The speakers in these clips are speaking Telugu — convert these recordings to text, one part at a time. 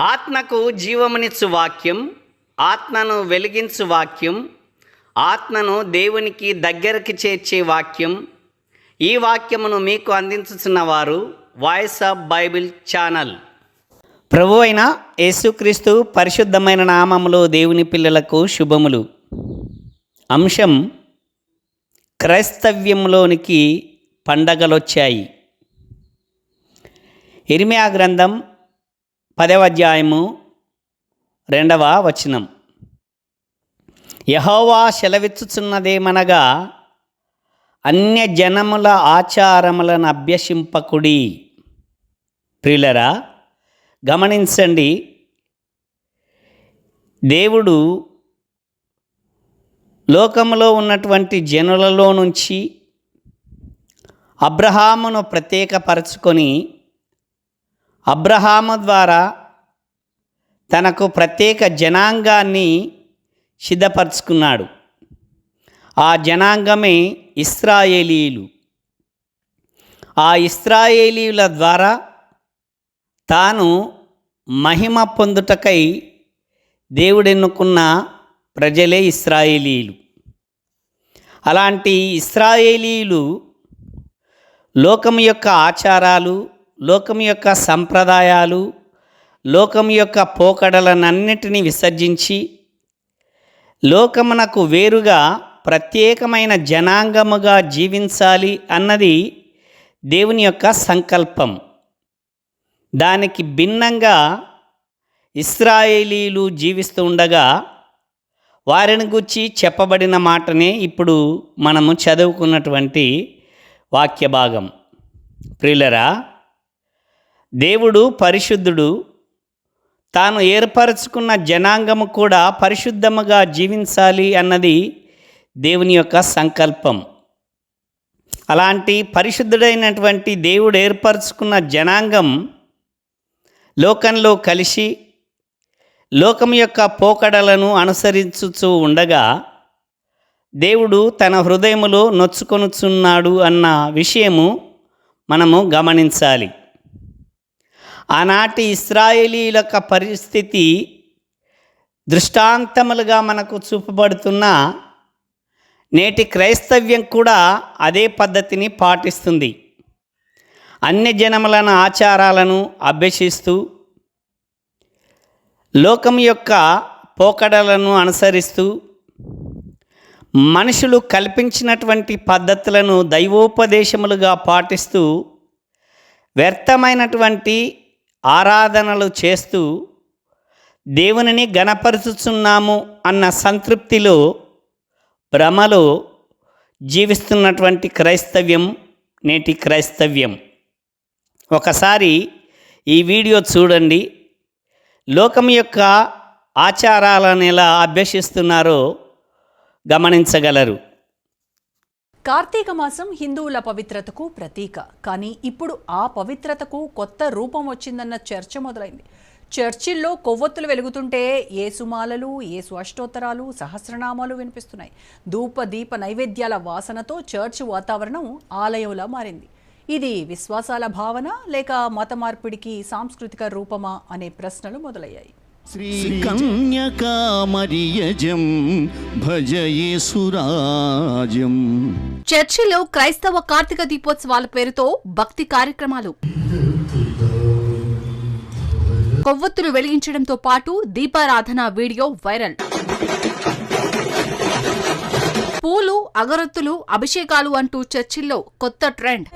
ఆత్మకు జీవమునిచ్చు వాక్యం ఆత్మను వెలిగించు వాక్యం ఆత్మను దేవునికి దగ్గరకు చేర్చే వాక్యం. ఈ వాక్యమును మీకు అందించుతున్న వారు వాయిస్ ఆఫ్ బైబిల్ ఛానల్. ప్రభు అయిన యేసుక్రీస్తు పరిశుద్ధమైన నామములో దేవుని పిల్లలకు శుభములు. అంశం క్రైస్తవ్యంలోనికి పండగలొచ్చాయి. ఇరిమియా గ్రంథం పదవ అధ్యాయము రెండవ వచనం. యహోవా సెలవిచ్చుచున్నదేమనగా అన్య జనముల ఆచారములను అభ్యసింపకుడి. ప్రియులరా గమనించండి దేవుడు లోకములో ఉన్నటువంటి జనులలో నుంచి అబ్రహామును ప్రత్యేకపరచుకొని అబ్రహాము ద్వారా తనకు ప్రత్యేక జనాంగాన్ని సిద్ధపరచుకున్నాడు. ఆ జనాంగమే ఇస్రాయేలీలు. ఆ ఇస్రాయేలీల ద్వారా తాను మహిమ పొందుటకై దేవుడెన్నుకున్న ప్రజలే ఇస్రాయేలీలు. అలాంటి ఇస్రాయేలీలు లోకం యొక్క ఆచారాలు లోకం యొక్క సంప్రదాయాలు లోకం యొక్క పోకడలనన్నిటినీ విసర్జించి లోకమునకు వేరుగా ప్రత్యేకమైన జనాంగముగా జీవించాలి అన్నది దేవుని యొక్క సంకల్పం. దానికి భిన్నంగా ఇస్రాయేలీలు జీవిస్తూ ఉండగా వారిని గురించి చెప్పబడిన మాటనే ఇప్పుడు మనము చదువుకున్నటువంటి వాక్య భాగం ప్రియులరా దేవుడు పరిశుద్ధుడు. తాను ఏర్పరచుకున్న జనాంగము కూడా పరిశుద్ధముగా జీవించాలి అన్నది దేవుని యొక్క సంకల్పం. అలాంటి పరిశుద్ధుడైనటువంటి దేవుడు ఏర్పరచుకున్న జనాంగం లోకంలో కలిసి లోకం యొక్క పోకడలను అనుసరించుచూ ఉండగా దేవుడు తన హృదయములో నొచ్చుకొనుచున్నాడు అన్న విషయము మనము గమనించాలి. ఆనాటి ఇస్రాయేలీల యొక్క పరిస్థితి దృష్టాంతములుగా మనకు చూపబడుతున్న నేటి క్రైస్తవ్యం కూడా అదే పద్ధతిని పాటిస్తుంది. అన్య జనములను ఆచారాలను అభ్యసిస్తూ లోకం యొక్క పోకడలను అనుసరిస్తూ మనుషులు కల్పించినటువంటి పద్ధతులను దైవోపదేశములుగా పాటిస్తూ వ్యర్థమైనటువంటి ఆరాధనలు చేస్తూ దేవునిని గణపరుచుచున్నాము అన్న సంతృప్తిలో భ్రమలో జీవిస్తున్నటువంటి క్రైస్తవ్యం నేటి క్రైస్తవ్యం. ఒకసారి ఈ వీడియో చూడండి. లోకం యొక్క ఆచారాలను ఎలా అభ్యసిస్తున్నారో గమనించగలరు. కార్తీక మాసం హిందువుల పవిత్రతకు ప్రతీక. కానీ ఇప్పుడు ఆ పవిత్రతకు కొత్త రూపం వచ్చిందన్న చర్చ మొదలైంది. చర్చిల్లో కొవ్వొత్తులు వెలుగుతుంటే ఏసుమాలలు ఏసు అష్టోత్తరాలు సహస్రనామాలు వినిపిస్తున్నాయి. ధూప దీప నైవేద్యాల వాసనతో చర్చ్ వాతావరణం ఆలయంలా మారింది. ఇది విశ్వాసాల భావన లేక మత మార్పిడికి సాంస్కృతిక రూపమా అనే ప్రశ్నలు మొదలయ్యాయి. శ్రీకన్యకామరియజం భజయేసురాజం చర్చిలో క్రైస్తవ కార్తీక దీపోత్సవాల పేరుతో భక్తి కార్యక్రమాలు. కొవ్వొత్తులు వెలిగించడంతో పాటు దీపారాధన వీడియో వైరల్. పూలు అగరొత్తులు అభిషేకాలు అంటూ చర్చిల్లో కొత్త ట్రెండ్.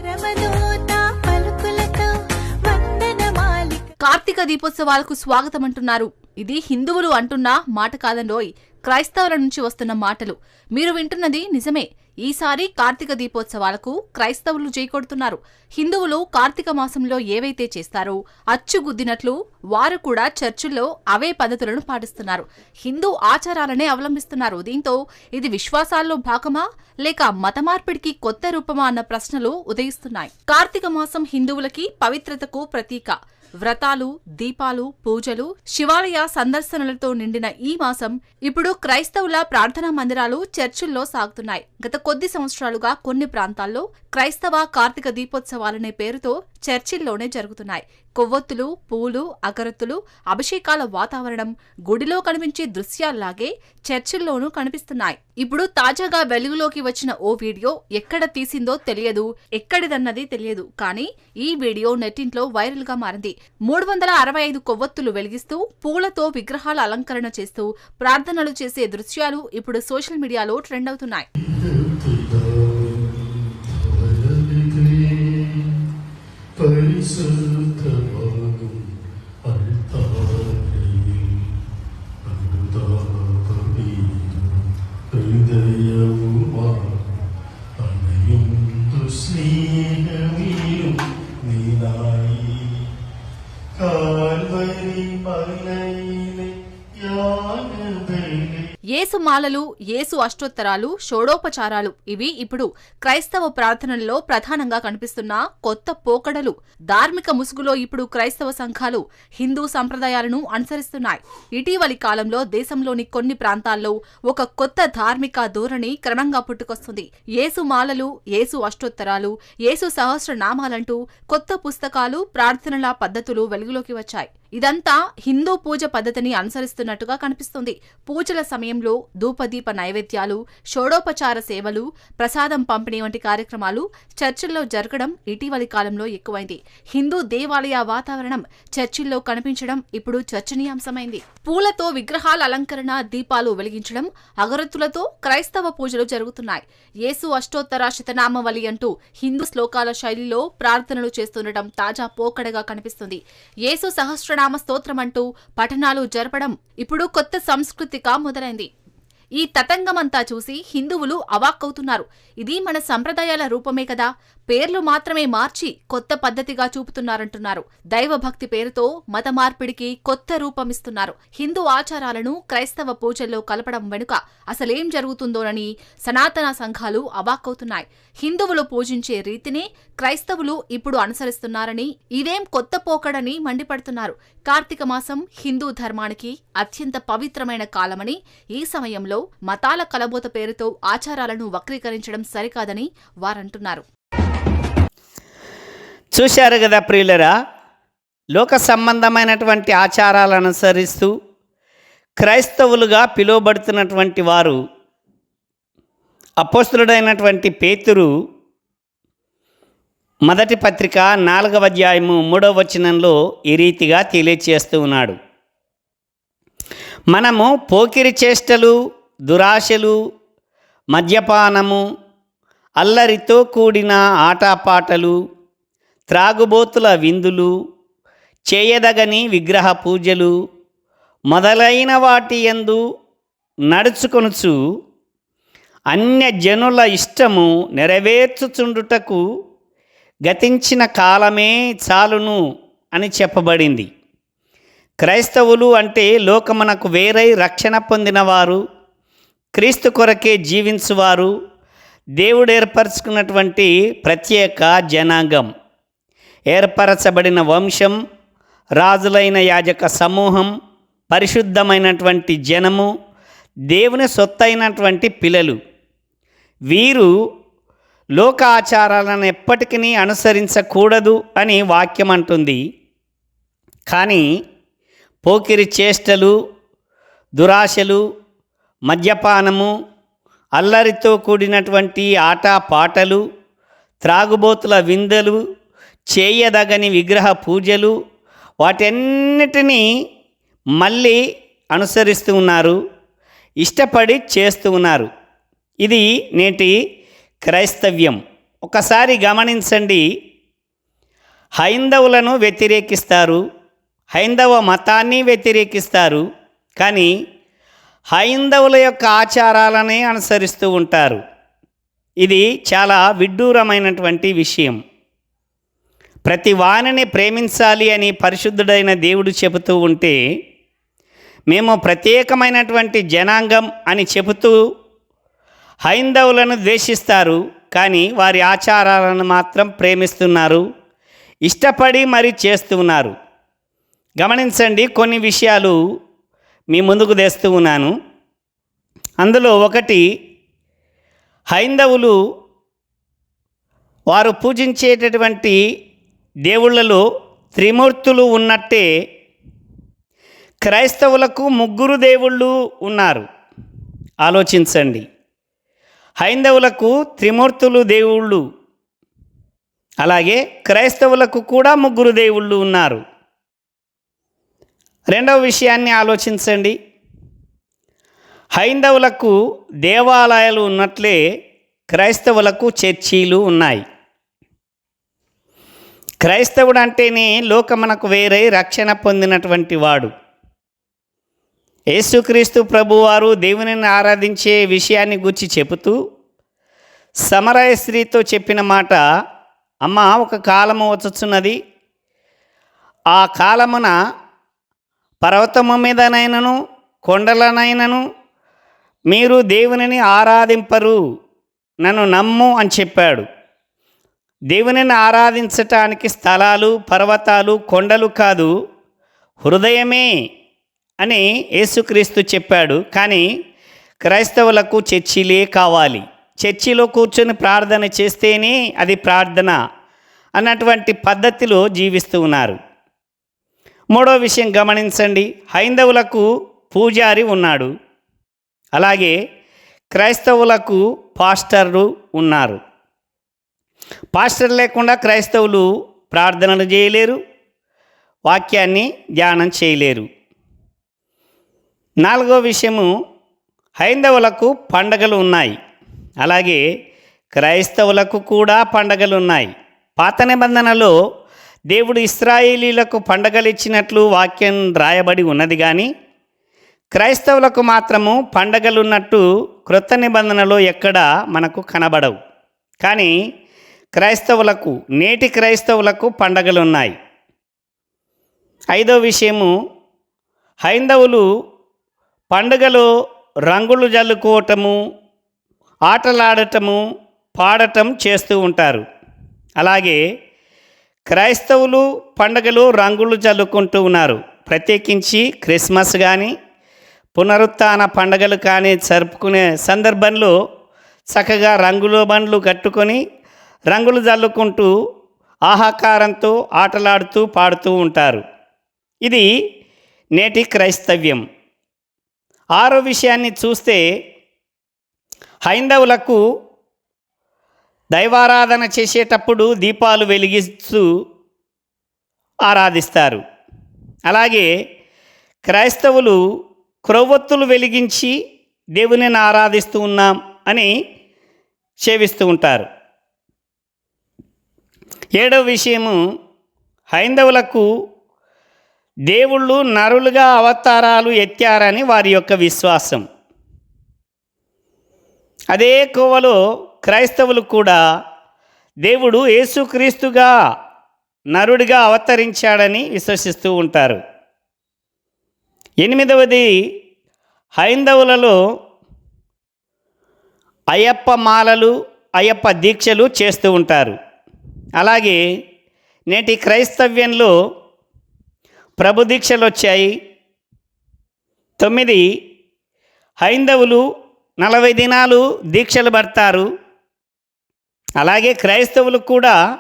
కార్తీక దీపోత్సవాలకు స్వాగతం అంటున్నారు ఇది హిందువులు అంటున్న మాట కాదండోయ్ క్రైస్తవుల నుంచి వస్తున్న మాటలు. మీరు వింటున్నది నిజమే. ఈసారి కార్తీక దీపోత్సవాలకు క్రైస్తవులు చేకొడుతున్నారు. హిందువులు కార్తీక మాసంలో ఏవైతే చేస్తారో అచ్చుగుద్దినట్లు వారు కూడా చర్చిల్లో అవే పద్ధతులను పాటిస్తున్నారు. హిందూ ఆచారాలనే అవలంబిస్తున్నారు. దీంతో ఇది విశ్వాసాల్లో భాగమా లేక మత మార్పిడికి కొత్త రూపమా అన్న ప్రశ్నలు ఉదయిస్తున్నాయి. కార్తీక మాసం హిందువులకి పవిత్రతకు ప్రతీక. వ్రతాలు దీపాలు పూజలు శివాలయ సందర్శనలతో నిండిన ఈ మాసం ఇప్పుడు క్రైస్తవుల ప్రార్థనా మందిరాలు చర్చిల్లో సాగుతున్నాయి. గత కొద్ది సంవత్సరాలుగా కొన్ని ప్రాంతాల్లో క్రైస్తవ కార్తీక దీపోత్సవాలనే పేరుతో చర్చిల్లోనే జరుగుతున్నాయి. కొవ్వొత్తులు పూలు అగరత్తులు అభిషేకాల వాతావరణం గుడిలో కనిపించే దృశ్యాల్లాగే చర్చిల్లోనూ కనిపిస్తున్నాయి. ఇప్పుడు తాజాగా వెలుగులోకి వచ్చిన ఓ వీడియో ఎక్కడ తీసిందో తెలియదు ఎక్కడిదన్నది తెలియదు. కానీ ఈ వీడియో నెట్టింట్లో వైరల్గా మారింది. మూడు వందల అరవై ఐదు కొవ్వొత్తులు వెలిగిస్తూ పూలతో విగ్రహాల అలంకరణ చేస్తూ ప్రార్థనలు చేసే దృశ్యాలు ఇప్పుడు సోషల్ మీడియాలో ట్రెండ్ అవుతున్నాయి. answer. ఏసు మాలలు ఏసు అష్టోత్తరాలు షోడోపచారాలు. ఇవి ఇప్పుడు క్రైస్తవ ప్రార్థనల్లో ప్రధానంగా కనిపిస్తున్న కొత్త పోకడలు. ధార్మిక ముసుగులో ఇప్పుడు క్రైస్తవ సంఘాలు హిందూ సంప్రదాయాలను అనుసరిస్తున్నాయి. ఇటీవలి కాలంలో దేశంలోని కొన్ని ప్రాంతాల్లో ఒక కొత్త ధార్మిక ధోరణి క్రమంగా పుట్టుకొస్తుంది. ఏసు మాలలు ఏసు అష్టోత్తరాలు ఏసు సహస్ర నామాలంటూ కొత్త పుస్తకాలు ప్రార్థనల పద్ధతులు వెలుగులోకి వచ్చాయి. ఇదంతా హిందూ పూజ పద్ధతిని అనుసరిస్తున్నట్టుగా కనిపిస్తుంది. పూజల సమయంలో ధూపదీప నైవేద్యాలు షోడోపచార సేవలు ప్రసాదం పంపిణీ వంటి కార్యక్రమాలు చర్చిల్లో జరగడం ఇటీవలి కాలంలో ఎక్కువైంది. హిందూ దేవాలయ వాతావరణం చర్చిల్లో కనిపించడం ఇప్పుడు చర్చనీయాంశమైంది. పూలతో విగ్రహాల అలంకరణ దీపాలు వెలిగించడం అగరత్తులతో క్రైస్తవ పూజలు జరుగుతున్నాయి. యేసు అష్టోత్తర శతనామవలి అంటూ హిందూ శ్లోకాల శైలిలో ప్రార్థనలు చేస్తుండటం తాజా పోకడగా కనిపిస్తుంది. యేసు సహస్రనామ స్తోత్రమంటూ పఠనాలు జరపడం ఇప్పుడు కొత్త సంస్కృతిగా మొదలైంది. ఈ తతంగమంతా చూసి హిందువులు అవాక్కవుతున్నారు. ఇది మన సంప్రదాయాల రూపమే కదా. పేర్లు మాత్రమే మార్చి కొత్త పద్ధతిగా చూపుతున్నారంటున్నారు. దైవభక్తి పేరుతో మత మార్పిడికి కొత్త రూపమిస్తున్నారు. హిందూ ఆచారాలను క్రైస్తవ పూజల్లో కలపడం వెనుక అసలేం జరుగుతుందోనని సనాతన సంఘాలు అవాక్కవుతున్నాయి. హిందువులు పూజించే రీతినే క్రైస్తవులు ఇప్పుడు అనుసరిస్తున్నారని ఇదేం కొత్త పోకడని మండిపడుతున్నారు. కార్తీక మాసం హిందూ ధర్మానికి అత్యంత పవిత్రమైన కాలమని ఈ సమయంలో మతాల కలబోత పేరుతో ఆచారాలను వక్రీకరించడం సరికాదని వారంటున్నారు. చూశారు కదా ప్రియులరా లోక సంబంధమైనటువంటి ఆచారాలను అనుసరిస్తూ క్రైస్తవులుగా పిలువబడుతున్నటువంటి వారు అపోస్తుడైనటువంటి పేతురు మొదటి పత్రిక నాలుగవ అధ్యాయము మూడవ వచనంలో ఈ రీతిగా తెలియచేస్తూ ఉన్నాడు. మనము పోకిరి చేష్టలు దురాశలు మద్యపానము అల్లరితో కూడిన ఆటపాటలు త్రాగుబోతుల విందులు చేయదగని విగ్రహ పూజలు మొదలైన వాటి యందు నడుచుకొనుచు అన్య జనుల ఇష్టము నెరవేర్చుచుండుటకు గతించిన కాలమే చాలును అని చెప్పబడింది. క్రైస్తవులు అంటే లోకమునకు వేరై రక్షణ పొందినవారు క్రీస్తు కొరకే జీవించువారు దేవుడు ఏర్పరచుకున్నటువంటి ప్రత్యేక జనాంగం. ఏర్పరచబడిన వంశం రాజులైన యాజక సమూహం పరిశుద్ధమైనటువంటి జనము దేవుని సొత్తైనటువంటి పిల్లలు. వీరు లోక ఆచారాలను ఎప్పటికీ అనుసరించకూడదు అని వాక్యం అంటుంది. కానీ పోకిరి చేష్టలు దురాశలు మద్యపానము అల్లరితో కూడినటువంటి ఆట పాటలు త్రాగుబోతుల విందలు చేయదగని విగ్రహ పూజలు వాటన్నిటినీ మళ్ళీ అనుసరిస్తూ ఉన్నారు ఇష్టపడి చేస్తూ ఉన్నారు. ఇది నేటి క్రైస్తవ్యం. ఒకసారి గమనించండి. హైందవులను వ్యతిరేకిస్తారు. హైందవ మతాన్ని వ్యతిరేకిస్తారు. కానీ హైందవుల యొక్క ఆచారాలనే అనుసరిస్తూ ఉంటారు. ఇది చాలా విడ్డూరమైనటువంటి విషయం. ప్రతి వాణిని ప్రేమించాలి అని పరిశుద్ధుడైన దేవుడు చెబుతూ ఉంటే మేము ప్రత్యేకమైనటువంటి జనాంగం అని చెబుతూ హైందవులను ద్వేషిస్తారు కానీ వారి ఆచారాలను మాత్రం ప్రేమిస్తున్నారు ఇష్టపడి మరి చేస్తున్నారు. గమనించండి కొన్ని విషయాలు మీ ముందుకు తెస్తూ ఉన్నాను. అందులో ఒకటి హైందవులు వారు పూజించేటటువంటి దేవుళ్ళలో త్రిమూర్తులు ఉన్నట్టే క్రైస్తవులకు ముగ్గురు దేవుళ్ళు ఉన్నారు. ఆలోచించండి. హైందవులకు త్రిమూర్తులు దేవుళ్ళు. అలాగే క్రైస్తవులకు కూడా ముగ్గురు దేవుళ్ళు ఉన్నారు. రెండవ విషయాన్ని ఆలోచించండి. హైందవులకు దేవాలయాలు ఉన్నట్లే క్రైస్తవులకు చర్చీలు ఉన్నాయి. క్రైస్తవుడు అంటేనే లోకమునకు వేరే రక్షణ పొందినటువంటి వాడు. యేసుక్రీస్తు ప్రభువారు దేవునిని ఆరాధించే విషయాన్ని గురించి చెబుతూ సమరయ స్త్రీతో చెప్పిన మాట అమ్మ ఒక కాలము వచ్చుచున్నది. ఆ కాలమున పర్వతము మీదనైనను కొండలనైనను మీరు దేవునిని ఆరాధింపరు. నన్ను నమ్ము అని చెప్పాడు. దేవునిని ఆరాధించటానికి స్థలాలు పర్వతాలు కొండలు కాదు హృదయమే అని యేసుక్రీస్తు చెప్పాడు. కానీ క్రైస్తవులకు చర్చిలే కావాలి. చర్చిలో కూర్చొని ప్రార్థన చేస్తేనే అది ప్రార్థన అన్నటువంటి పద్ధతిలో జీవిస్తూ ఉన్నారు. మూడో విషయం గమనించండి. హైందవులకు పూజారి ఉన్నాడు. అలాగే క్రైస్తవులకు పాస్టర్లు ఉన్నారు. పాస్టర్ లేకుండా క్రైస్తవులు ప్రార్థనలు చేయలేరు. వాక్యాన్ని ధ్యానం చేయలేరు. నాలుగో విషయము హైందవులకు పండగలు ఉన్నాయి. అలాగే క్రైస్తవులకు కూడా పండగలు ఉన్నాయి. పాత నిబంధనలో దేవుడు ఇస్రాయేలీలకు పండగలు ఇచ్చినట్లు వాక్యం రాయబడి ఉన్నది కానీ క్రైస్తవులకు మాత్రము పండగలు ఉన్నట్టు క్రొత్త నిబంధనలో ఎక్కడ మనకు కనబడవు. కానీ క్రైస్తవులకు నేటి క్రైస్తవులకు పండగలు ఉన్నాయి ఐదో విషయము హైందవులు పండుగలు రంగులు జల్లుకోవటము ఆటలాడటము పాడటం చేస్తూ ఉంటారు. అలాగే క్రైస్తవులు పండుగలు రంగులు జల్లుకుంటూ ఉన్నారు. ప్రత్యేకించి క్రిస్మస్ కానీ పునరుత్న పండుగలు కానీ జరుపుకునే సందర్భంలో చక్కగా రంగుల బండ్లు కట్టుకొని రంగులు జల్లుకుంటూ ఆహాకారంతో ఆటలాడుతూ పాడుతూ ఉంటారు. ఇది నేటి క్రైస్తవ్యం. ఆరో విషయాన్ని చూస్తే హైందవులకు దైవారాధన చేసేటప్పుడు దీపాలు వెలిగిస్తూ ఆరాధిస్తారు. అలాగే క్రైస్తవులు క్రొవ్వొత్తులు వెలిగించి దేవునిని ఆరాధిస్తూ ఉన్నాం అని సేవిస్తూ ఉంటారు. ఏడవ విషయము హైందవులకు దేవుళ్ళు నరులుగా అవతారాలు ఎత్తారని వారి యొక్క విశ్వాసం. అదే కోవలో క్రైస్తవులు కూడా దేవుడు యేసుక్రీస్తుగా నరుడిగా అవతరించాడని విశ్వసిస్తూ ఉంటారు. ఎనిమిదవది హైందవులలో అయ్యప్ప మాలలు అయ్యప్ప దీక్షలు చేస్తూ ఉంటారు. అలాగే నేటి క్రైస్తవ్యంలో ప్రభు దీక్షలు వచ్చాయి. తొమ్మిది హైందవులు నలభై దినాలు దీక్షలు పడతారు. అలాగే క్రైస్తవులు కూడా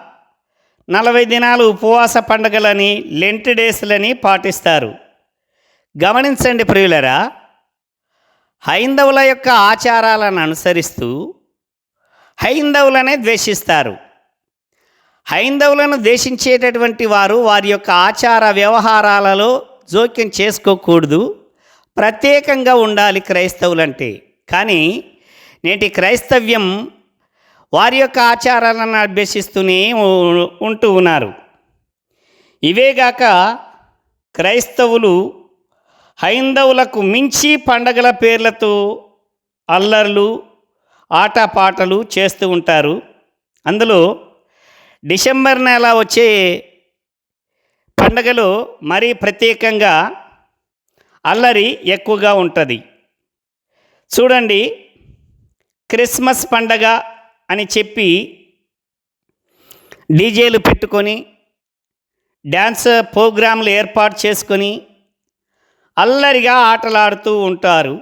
నలభై దినాలు ఉపవాస పండుగలని లెంట్ డేస్లని పాటిస్తారు. గమనించండి ప్రియులరా హైందవుల యొక్క ఆచారాలను అనుసరిస్తూ హైందవులనే ద్వేషిస్తారు. హైందవులను దేశించేటటువంటి వారు వారి యొక్క ఆచార వ్యవహారాలలో జోక్యం చేసుకోకూడదు. ప్రత్యేకంగా ఉండాలి క్రైస్తవులంటే. కానీ నేటి క్రైస్తవ్యం వారి యొక్క ఆచారాలను అభ్యసిస్తూనే ఉంటూ ఉన్నారు. ఇవేగాక క్రైస్తవులు హైందవులకు మించి పండగల పేర్లతో అల్లర్లు ఆటపాటలు చేస్తూ ఉంటారు. అందులో డిసెంబర్ నెల వచ్చే పండగలు మరీ ప్రత్యేకంగా అల్లరి ఎక్కువగా ఉంటుంది. చూడండి క్రిస్మస్ పండగ అని చెప్పి డీజేలు పెట్టుకొని డ్యాన్స్ ప్రోగ్రాంలు ఏర్పాటు చేసుకొని అల్లరిగా ఆటలాడుతూ ఉంటారు.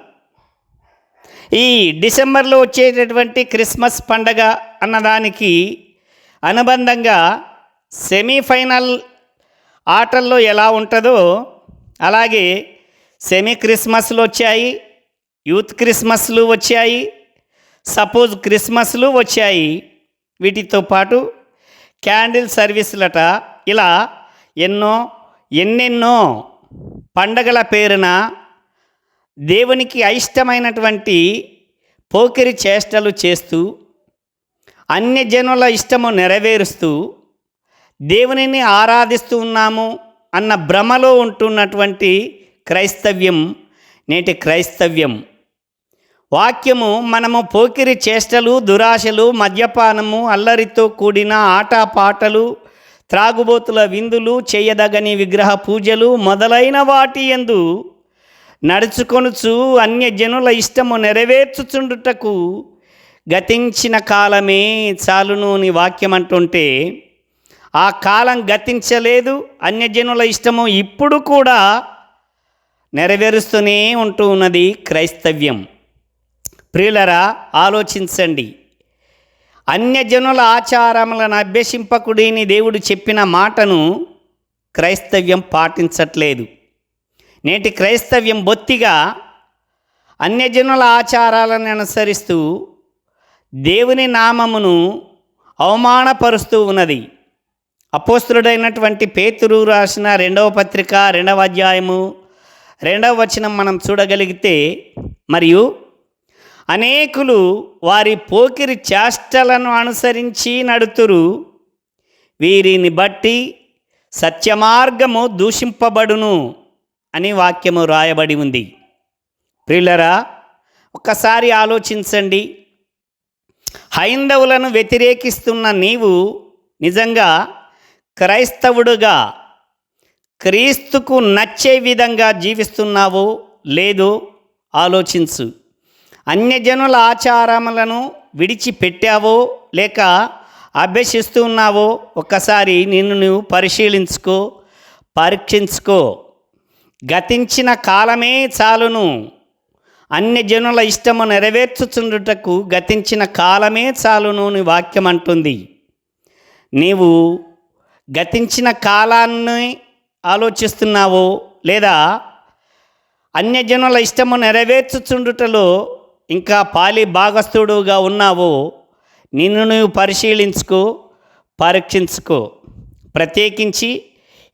ఈ డిసెంబర్లో వచ్చేటటువంటి క్రిస్మస్ పండగ అన్నదానికి అనుబంధంగా సెమీఫైనల్ ఆటల్లో ఎలా ఉంటుందో అలాగే సెమీ క్రిస్మస్లు వచ్చాయి యూత్ క్రిస్మస్లు వచ్చాయి సపోజ్ క్రిస్మస్లు వచ్చాయి. వీటితో పాటు క్యాండిల్ సర్వీసులట ఇలా ఎన్నో ఎన్నెన్నో పండగల పేరున దేవునికి అయిష్టమైనటువంటి పోకిరి చేష్టలు చేస్తూ అన్యజనుల ఇష్టము నెరవేరుస్తూ దేవునిని ఆరాధిస్తూ ఉన్నాము అన్న భ్రమలో ఉంటున్నటువంటి క్రైస్తవ్యం నేటి క్రైస్తవ్యం. వాక్యము మనము పోకిరి చేష్టలు దురాశలు మద్యపానము అల్లరితో కూడిన ఆటపాటలు త్రాగుబోతుల విందులు చేయదగని విగ్రహ పూజలు మొదలైన వాటి ఎందు నడుచుకొనుచు అన్యజనుల ఇష్టము నెరవేర్చుచుండుటకు గతించిన కాలమే చాలును అని వాక్యం అంటుంటే ఆ కాలం గతించలేదు అన్యజనుల ఇష్టము ఇప్పుడు కూడా నెరవేరుస్తూనే ఉంటూ ఉన్నది క్రైస్తవ్యం. ప్రియులరా ఆలోచించండి. అన్యజనుల ఆచారములను అభ్యసింపకుడిని దేవుడు చెప్పిన మాటను క్రైస్తవ్యం పాటించట్లేదు. నేటి క్రైస్తవ్యం బొత్తిగా అన్యజనుల ఆచారాలను అనుసరిస్తూ దేవుని నామమును అవమానపరుస్తూ ఉన్నది. అపోస్తుడైనటువంటి పేతురు రాసిన రెండవ పత్రిక రెండవ అధ్యాయము రెండవ వచనం మనం చూడగలిగితే మరియు అనేకులు వారి పోకిరి చేష్టలను అనుసరించి నడుతురు. వీరిని బట్టి సత్యమార్గము దూషింపబడును అని వాక్యము రాయబడి ఉంది. ప్రిల్లరా ఒక్కసారి ఆలోచించండి. హైందవులను వ్యతిరేకిస్తున్న నీవు నిజంగా క్రైస్తవుడుగా క్రీస్తుకు నచ్చే విధంగా జీవిస్తున్నావో లేదో ఆలోచించు. అన్యజనుల ఆచారములను విడిచిపెట్టావో లేక అభ్యసిస్తున్నావో ఒక్కసారి నిన్ను నువ్వు పరిశీలించుకో పరీక్షించుకో. గతించిన కాలమే చాలును. అన్యజనుల ఇష్టము నెరవేర్చుచుండుటకు గతించిన కాలమే చాలును అని వాక్యం అంటుంది నీవు గతించిన కాలాన్ని ఆలోచిస్తున్నావో లేదా అన్యజనుల ఇష్టము నెరవేర్చుచుండుటలో ఇంకా పాలి భాగస్థుడుగా ఉన్నావో నిన్ను నువ్వు పరిశీలించుకో పరీక్షించుకో. ప్రత్యేకించి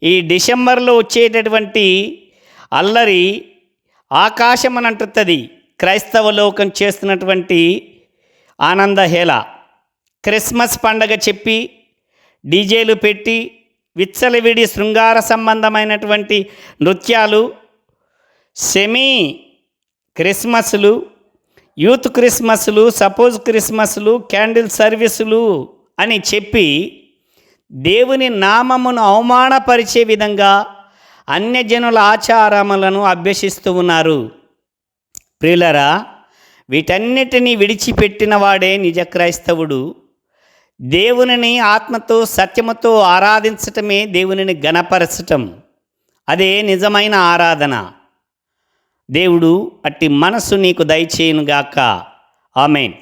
ఈ డిసెంబర్లో వచ్చేటటువంటి అల్లరి ఆకాశం అని అంటుంది క్రైస్తవ లోకం చేస్తున్నటువంటి ఆనందహేళ క్రిస్మస్ పండగ చెప్పి డీజేలు పెట్టి విచ్చలవిడి శృంగార సంబంధమైనటువంటి నృత్యాలు సెమీ క్రిస్మస్లు యూత్ క్రిస్మస్లు సపోజ్ క్రిస్మస్లు క్యాండిల్ సర్వీసులు అని చెప్పి దేవుని నామమును అవమానపరిచే విధంగా అన్యజనుల ఆచారములను అభ్యసిస్తూ ఉన్నారు. ప్రియులరా వీటన్నిటినీ విడిచిపెట్టిన వాడే నిజ క్రైస్తవుడు. దేవునిని ఆత్మతో సత్యముతో ఆరాధించటమే దేవునిని గణపరచటం అదే నిజమైన ఆరాధన. దేవుడు అట్టి మనస్సు నీకు దయచేయునుగాక. ఆమెన్.